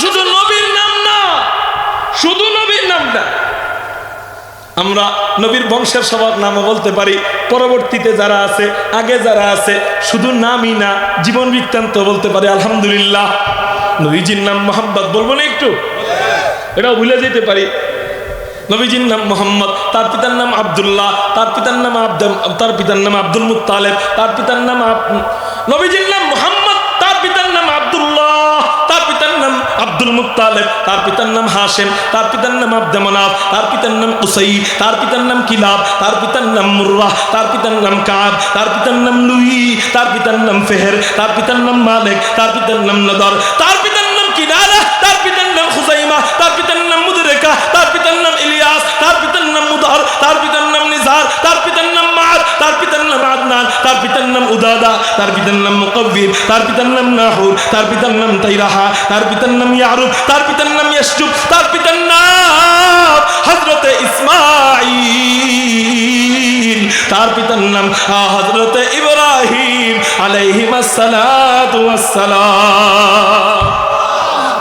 শুধু নবীর নাম না, শুধু নবীর নাম না, আমরা নবীর বংশের সবার নামও বলতে পারি। পরবর্তীতে যারা আছে, আগে যারা আছে, শুধু নামই না, জীবন বৃত্তান্ত বলতে পারি, আলহামদুলিল্লাহ। নবীজির নাম মোহাম্মদ, বলব না একটু? এটাও ভুলে যেতে পারি। নবীজির নাম মোহাম্মদ, তার পিতার নাম আব্দুল্লাহ, তার পিতার নাম আব্দুল, তার পিতার নাম আব্দুল মুত্তালেব, তার পিতার নাম নবীজির নাম মোহাম্মদ আব্দুল মুত্তালেব তার পিতার নাম হাশেম তার পিতার নাম আব্দমনাফ তার পিতার নাম উসাই তার পিতার নাম কিলাব তার পিতার নাম মুর্রা তার পিতার নাম কাব তার পিতার নাম লুই তার পিতার নাম ফেহের তার পিতার নাম মালিক তার পিতার নাম নদর তার পিতার নাম কিনারা তার পিতার নাম খুজাইমা তার পিতার নাম মুদরেকা তার পিতার নাম ইলিয়াস তার পিতার নাম মুদার তার পিতার নাম নিজার তার পিতার নাম মাদ তার পিতার নাম আদনান তার উদাদা তার পিতার নাম মুকব্বির তার পিতার নাম নাহুর তার পিতার নাম তাইরাহা তার পিতার নাম ইয়ারুব তার পিতার নাম ইয়াসজুব তার পিতার নাম হযরতে ইসমাঈল তার পিতার নাম হযরতে ইব্রাহিম আলাইহিস সালাতু ওয়াস সালাম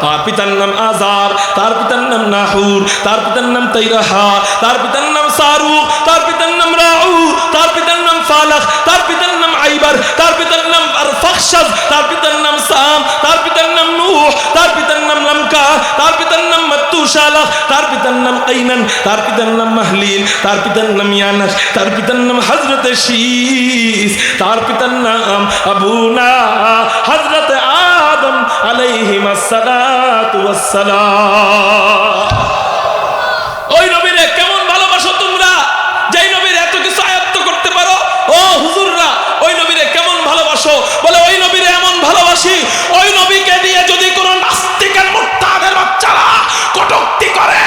তার পিতার নাম আজার তার পিতার নাম নাহুর তার পিতার নাম তৈরাহা তার পিতার নাম সারুক তার পিতার নাম রাউ তার ফালাক তার পিতার নাম আইবার তার পিতার নাম আরফাকশাদ তার পিতার নাম সাম তার পিতার নাম নূহ তার পিতার নাম লামকা তার পিতার নাম মাত্তুশালাহ তার পিতার নাম কাইনান তার পিতার নাম মাহলিল তার পিতার নাম ইয়ানাস তার পিতার নাম হযরত শীস তার পিতার নাম আবুনা হযরত আদম আলাইহিম আসসালাতু ওয়াসসালাম ওই নবীরে কেমন ভালোবাসো তোমরা যেই নবীর এত কিছু আয়ত্ত করতে পারো ও হুজুররা ওই নবীরে কেমন ভালোবাসো বলে, ওই নবীর এমন ভালোবাসি, ওই নবীকে দিয়ে যদি কোনো নাস্তিকের মুক্তাদের বাচ্চারা কটুক্তি করে,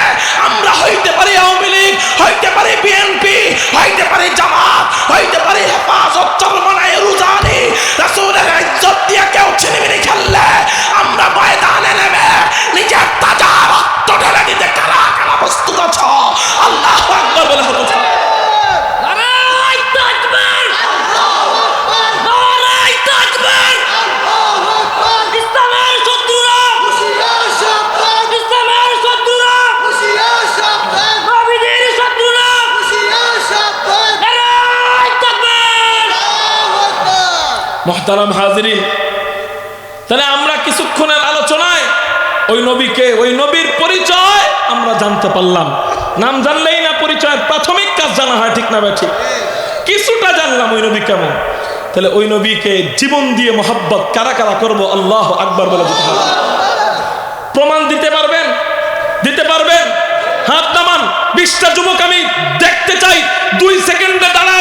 আমরা হইতে পারি আওয়ামী লীগ, হইতে পারি বিএনপি, হইতে পারি জামাত, হইতে পারি হেফাজত চলমানায় রুজানি মহতারাম হাজিরিন, তাহলে আমরা কিছুক্ষণের আলোচনায় ওই নবীকে, ওই নবীর পরিচয় আমরা জানতে পারলাম। নাম জানলেই না পরিচয়ের প্রাথমিক কাজ জানা হয়, ঠিক না ঠিক? কিছুটা জানলাম ওই নবী কেমন। তাহলে ওই নবীকে জীবন দিয়ে মোহাব্বত কারা কারা করব, আল্লাহ আকবর বলে দিতে হবে। প্রমাণ দিতে পারবেন? দিতে পারবেন? হাত নামান, বিশটা যুবক আমি দেখতে চাই, দুই সেকেন্ডে দাঁড়ায়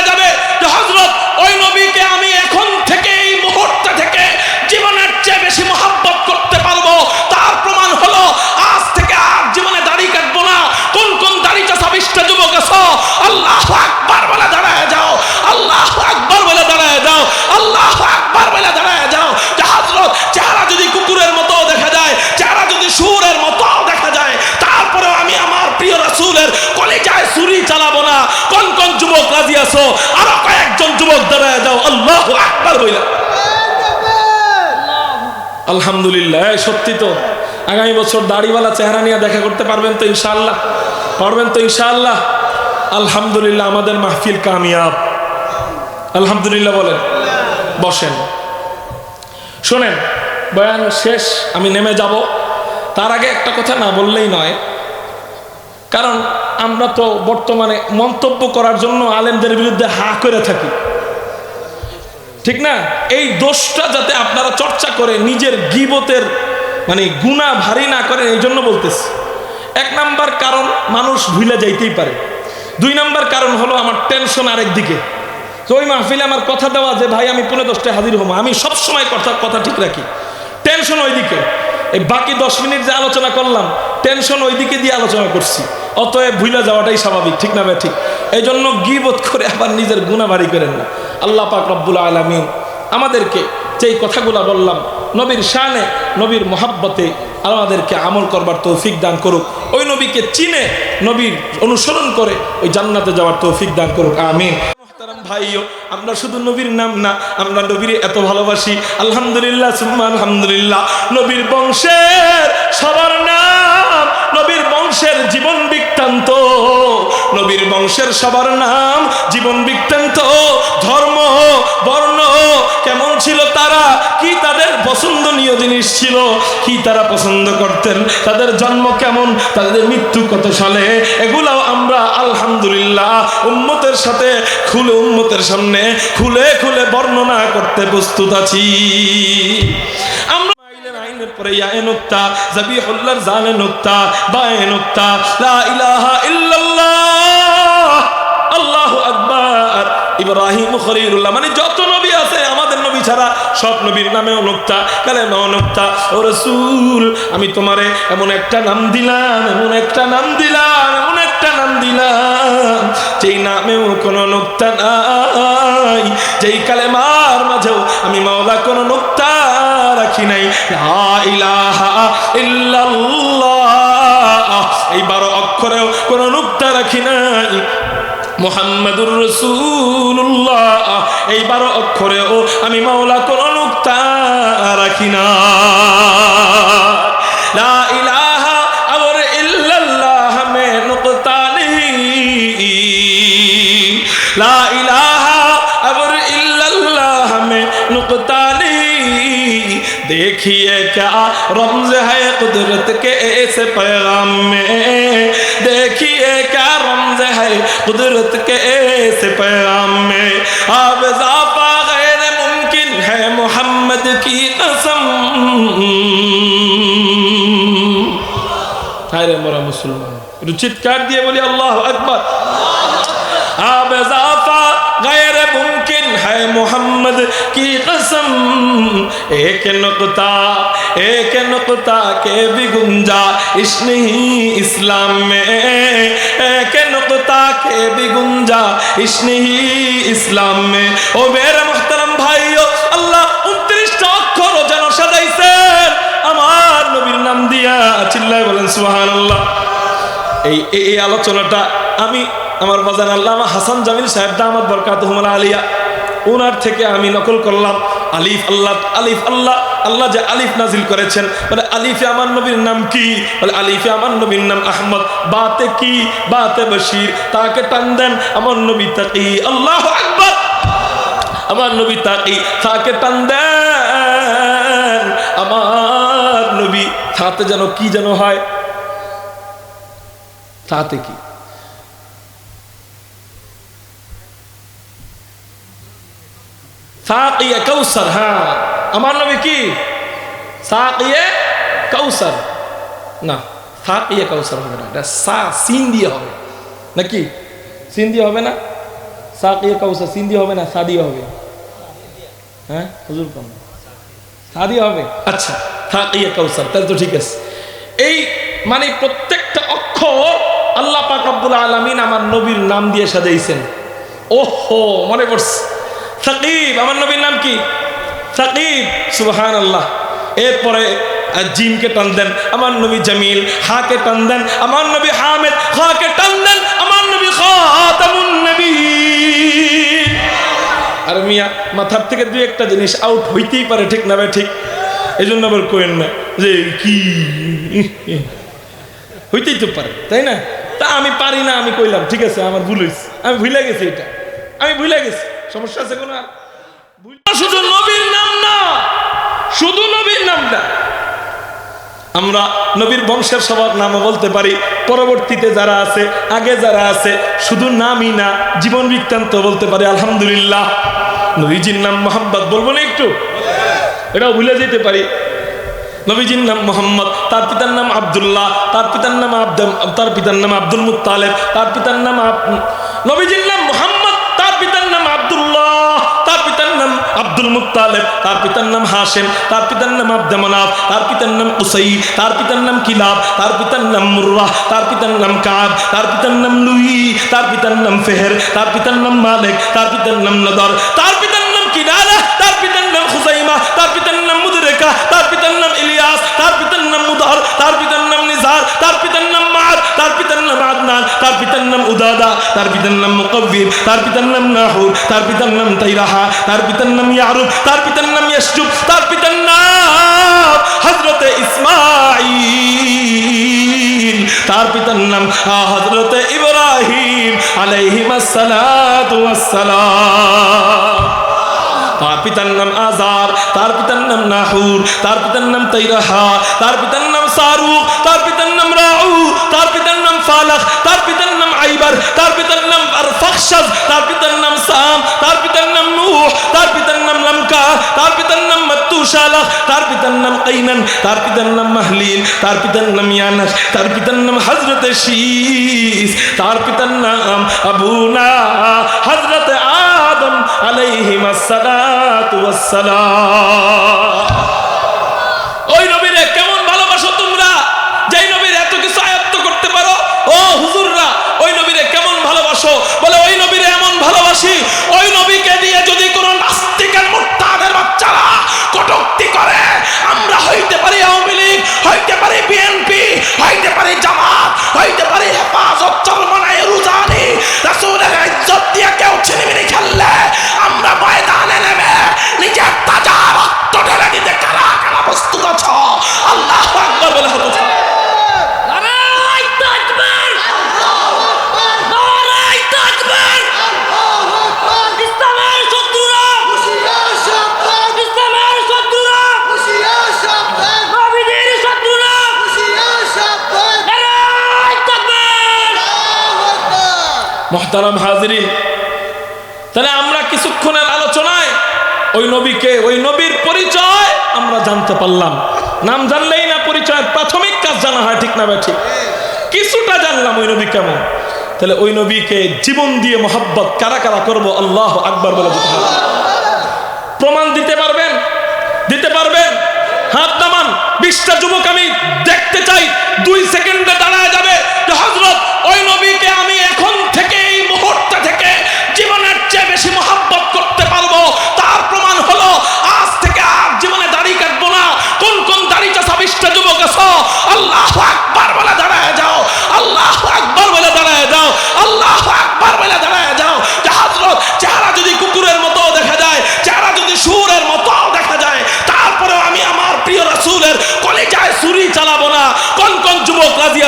আছো? আরও কয়েকজন যুবক দাঁড়ায় যাও। আল্লাহ আকবার বইলা। আলহামদুলিল্লাহ সত্যি তো। আগামী বছর দাড়িওয়ালা চেহারা নিয়ে দেখা করতে পারবেন তো ইনশাআল্লাহ। পারবেন তো ইনশাআল্লাহ। আলহামদুলিল্লাহ, আমাদের মাহফিল কামিয়াব। আলহামদুলিল্লাহ বলেন। বসেন। শোনেন, বয়ান শেষ, আমি নেমে যাব। তার আগে একটা কথা না বললেই নয়। কারণ আমরা তো বর্তমানে মন্তব্য করার জন্য আলেমদের বিরুদ্ধে হা করে থাকি। ঠিক না? এই দোষটা যাতে আপনারা চর্চা করে নিজের গিবতের মানে গুণা ভারী না করেন, এই জন্য বলতেছি। এক নাম্বার কারণ মানুষ ভুলে যাইতেই পারে। দুই নাম্বার কারণ হলো আমার টেনশন আরেক দিকে। তো ওই মাহফিলে আমার কথা দেওয়া যে, ভাই, আমি পুনে দশটায় হাজির হব। আমি সবসময় কথা কথা ঠিক রাখি। টেনশন ওইদিকে। এই বাকি দশ মিনিট যে আলোচনা করলাম টেনশন ওইদিকে দিয়ে আলোচনা করছি। অতএব ভুলে যাওয়াটাই স্বাভাবিক, ঠিক না ঠিক। এই জন্য গিবোধ করে আবার নিজের গুণাবাড়ি করেন না। আল্লাহ পাক রব্বুল আলমিন আমাদেরকে যেই কথাগুলা বললাম, নবীর শানে, নবীর মহাব্বতে আমাদেরকে আমল করবার তৌফিক দান করুক। ওই নবীকে চিনে নবীর অনুসরণ করে ওই জান্নাতে যাওয়ার তৌফিক দান করুক। আমিন। ভাইও, আমরা শুধু নবীর নাম না, আমরা নবীর এত ভালোবাসি। আলহামদুলিল্লাহ সুম্মা আলহামদুলিল্লাহ। নবীর বংশের সবার নাম, নবীর বংশের জীবন বৃত্তান্ত। নবীর বংশের সবার নাম, জীবন বৃত্তান্ত। ধর্ম, বর্ণ কেমন ছিল তারা? কি তাদের পছন্দনীয় জিনিস ছিল? কি তারা পছন্দ করতেন? তাদের জন্ম কেমন? তাদের মৃত্যু কত সালে? এগুলাও আমরা, আলহামদুলিল্লাহ, উম্মতের সাথে, খুলে উম্মতের সামনে, খুলে খুলে বর্ণনা করতে প্রস্তুত আছি। আইনের পরে ইয়া ইব্রাহিম খলিলুল্লাহ মানে যত ছাড়া সব নবীর নামে অনুক্তা কালেমা অনুক্তা ও রসুল, আমি তোমারে এমন একটা নাম দিলাম, এমন একটা নাম দিলাম, এমন একটা নাম দিলাম, যেই নামেও কোনো নুক্তা নাই, যেই কালেমার মাঝেও আমি মাওলা কোনো নুক্তা রাখি নাই। এই বারো অক্ষরেও কোনো নুক্তা রাখি নাই। মোহাম্মদুর রসুল্লাহ এই বারো অক্ষরেও আমি মাওলা কোন নুক্তা রাখি না লা ইলাহা আর ইল্লাল্লাহ মে নুক্তা নেহি লা ইলাহা আর ইল্লাল্লাহ মে নুক্তা নেহি देखिए क्या रमज है कुदरत के ऐसे पैगाम में देखिए क्या قدرت کے ایسے پیغام میں اب اضافہ غیر ممکن ہے محمد کی قسم ہائے مرا مسلمان একটু চিৎকার দিয়ে বলি আল্লাহ আকবর আব ইজাফা غیر ممکن ہے محمد کی قسم ایک نقطہ ایک نقطہ کے بھی گنجائش نہیں اسلام میں ایک نقطہ তাকে বিগুঞ্জা ইসনিহি ইসলাম মে। ও মেরা মোহতারাম ভাইও, আল্লাহ উনত্রিশটা অক্ষর যেন সাজাইছেন। আমার নবীর নাম দিয়া চিল্লায় বলেন সুহান আল্লাহ এই এই আলোচনাটা আমি আমার বাজান আল্লাহ হাসান জামিল সাহেবদা আমার বরকাত হুমলা আলিয়া, উনার থেকে আমি নকল করলাম। আলিফ আল্লাহ আলিফ আল্লাহ। আল্লাহ যে আলিফ নাজিল করেছেন, বলে আলিফে আমার নবীর নাম কি? বলে আলিফে আমার নবীর নাম আহমদ। বাতে কি? বাতে বশির। তাকে টান দেন আমার নবী তাকি। আল্লাহ আকবর! আমার নবী তাকি। তাকে টান দেন আমার নবী। তাতে যেন কি যেন হয়? তাতে কি? হ্যাঁ। আমার নবী কি? সাকিয়ে কৌসর না, সাকিয়ে কৌসর হবে না, এটা সা, সিন দিয়ে হবে। নাকি? সিন দিয়ে হবে না? সাকিয়ে কৌসর সিন দিয়ে হবে না? সা দিয়ে হবে। হ্যাঁ হুজুর কম। সা দিয়ে হবে? আচ্ছা সাকিয়ে কৌসর তাহলে তো ঠিক আছে। এই মানে প্রত্যেকটা অক্ষর আল্লাহ পাক রব্বুল আলামিন আমার নবীর নাম দিয়ে সাজাইছেন। ওহো, মনে পড়ছে সাকিব, আমার নবীর নাম কি? সাকিব সুবহান আল্লাহ এরপরে জিমকে টান দেন, আমার নবী জামিল, হাকে টান দেন, আমার নবী হামেদ হাকে টান দেন, আমার নবী খাতামুন নবী আর মিয়া, মাথার থেকে দুই একটা জিনিস আউট হইতেই পারে, ঠিক না ভাই? ঠিক। এই জন্য আবার কোয়েন না যে, কি? হইতেই তো পারে, তাই না? তা আমি পারি না, আমি কইলাম, ঠিক আছে, আমার ভুল হয়েছে আমি ভুলে গেছি এটা। আমি ভুলে গেছি, সমস্যা আছে কোনো? শুধু নবীর নাম না, শুধু নবীর নাম না, আমরা নবীর বংশের সবার নামও বলতে পারি। পরবর্তীতে যারা আছে, আগে যারা আছে, শুধু নামই না, জীবন বৃত্তান্ত বলতে পারি, আলহামদুলিল্লাহ। নবীজির নাম মোহাম্মদ, বলব না একটু? এটাও ভুলে যেতে পারি। নবীজির নাম মোহাম্মদ, তার পিতার নাম আব্দুল্লাহ, তার পিতার নাম আব্দুল, তার পিতার নাম আব্দুল মুত্তালেব, তার পিতার নাম নবীজির নাম মোহাম্মদ মুত্তালেব তার পিতার নাম হাসেম তার পিতার নাম আব্দে মনাফ তার পিতার নাম উসাই তার পিতার নাম কিলাব তার পিতার নাম মুর্রাহ তার পিতার নাম কাব তার পিতার নাম লুই তার পিতার নাম ফেহের তার পিতার নাম মালিক তার পিতার নাম নদর তার পিতার নাম কিনালা তার পিতার নাম হুসাইমা তার পিতার নাম মুদরেকা তার পিতার নাম ইলিয়াস তার নাম তার পিতার নাম নিজার তার পিতার নাম মাদ তার পিতার নাম আদনান তার পিতার নাম উদাদা তার পিতার নাম মুকব্বির তার পিতার নাম নাহুর তার পিতার নাম তাইরাহা তার পিতার নাম ইয়ারুব তার পিতার নাম ইয়াসজুব তার পিতার নাম হযরত ইসমাঈল তার পিতার নাম হজরত ইব্রাহিম আলাইহিমাসসালাতু ওয়াসসালাম তার পিতার নাম আজার তার পিতার নাম নাহুর তার পিতার নাম তৈরাহা তার পিতার নাম সারুক তার পিতার নাম রাউ তার পিতার নাম ফালাক তার পিতার নাম আইবার তার পিতার নাম আরফাকশাদ তার পিতার নাম সাম তার পিতার নাম নূহ তার পিতার নাম লামকা তার পিতার নাম মাত্তুশালাহ তার পিতার নাম কাইনান তার পিতার নাম মাহলিল তার পিতার নাম ইয়ানাস তার পিতার নাম হযরত শীস তার পিতার নাম আবুনা হযরত আদম আলাইহিম আসসালাতু ওয়াসসালাম। ওই পারি বিএনপি হইতে পারে জামাত, হইতে পারে হেফাজত চলমানায় রুজানি রাসূলের ইজ্জত দিয়ে কেউ ছিনিমিনি খেললে আমরা ময়দানে নেমে নিজের তাজা রক্ত ঢেলে দিতে কারা কারা প্রস্তুত আছো? আল্লাহ আকবার বলে হতো মহতারাম হাজিরিন তাহলে আমরা কিছুক্ষণের আলোচনায় ওই নবীকে, ওই নবীর পরিচয় আমরা জানতে পারলাম। নাম জানলেই না পরিচয়ের প্রাথমিক কাজ জানা হয়, ঠিক না বা ঠিক কিছুটা জানলাম ওই নবী কেমন। তাহলে ওই নবীকে জীবন দিয়ে মোহাব্বত কারা কারা করব? আল্লাহ আকবর বলে প্রমাণ দিতে পারবেন? দিতে পারবেন? হাত নামান। বিশটা যুবক আমি দেখতে চাই। দুই সেকেন্ডে দাঁড়ায় যাবে।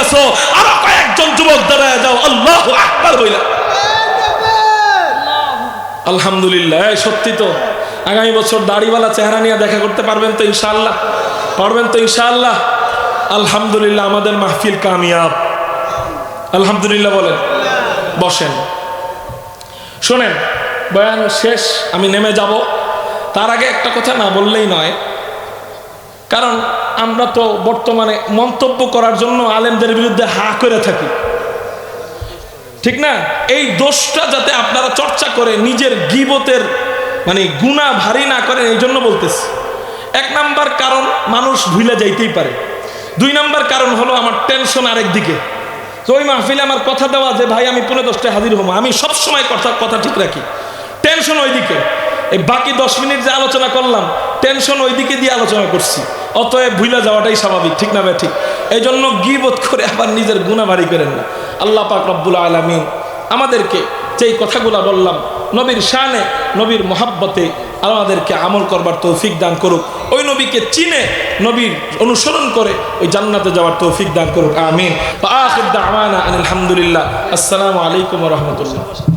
আছো? আরও কয়েকজন যুবক দাঁড়ায় যাও। আল্লাহ আকবার বইলা আলহামদুলিল্লাহ সত্যি তো। আগামী বছর দাড়িওয়ালা চেহারা নিয়ে দেখা করতে পারবেন তো ইনশাআল্লাহ। পারবেন তো ইনশাআল্লাহ। আলহামদুলিল্লাহ, আমাদের মাহফিল কামিয়াব। আলহামদুলিল্লাহ বলেন। বসেন। শোনেন, বয়ান শেষ, আমি নেমে যাব। তার আগে একটা কথা না বললেই নয়। কারণ আমরা তো বর্তমানে মন্তব্য করার জন্য আলেমদের বিরুদ্ধে হা করে থাকি। ঠিক না? এই দোষটা যাতে আপনারা চর্চা করে নিজের গিবতের মানে গুণা ভারী না করেন, এই জন্য বলতেছি। এক নাম্বার কারণ, মানুষ ভুলে যাইতেই পারে। দুই নাম্বার কারণ হলো আমার টেনশন আরেক দিকে তো ওই মাহফিলে আমার কথা দেওয়া যে, ভাই, আমি পনেরো দশটায় হাজির হব। আমি সবসময় কথা কথা ঠিক রাখি। টেনশন ওইদিকে। এই বাকি দশ মিনিট যে আলোচনা করলাম টেনশন ওইদিকে দিয়ে আলোচনা করছি। অতএব ভুলে যাওয়াটাই স্বাভাবিক, ঠিক না ভাই? ঠিক। এই জন্য গিবোধ করে আবার নিজের গুণা ভারী করেন না। আল্লাহ পাক রব্বুল আলমিন আমাদেরকে যেই কথাগুলো বললাম, নবীর শানে, নবীর মোহাব্বতে আমাদেরকে আমল করবার তৌফিক দান করুক। ওই নবীকে চিনে নবীর অনুসরণ করে ওই জান্নাতে যাওয়ার তৌফিক দান করুক। আমিন। আলহামদুলিল্লাহ আসসালামু আলাইকুম রহমতুল্লাহ।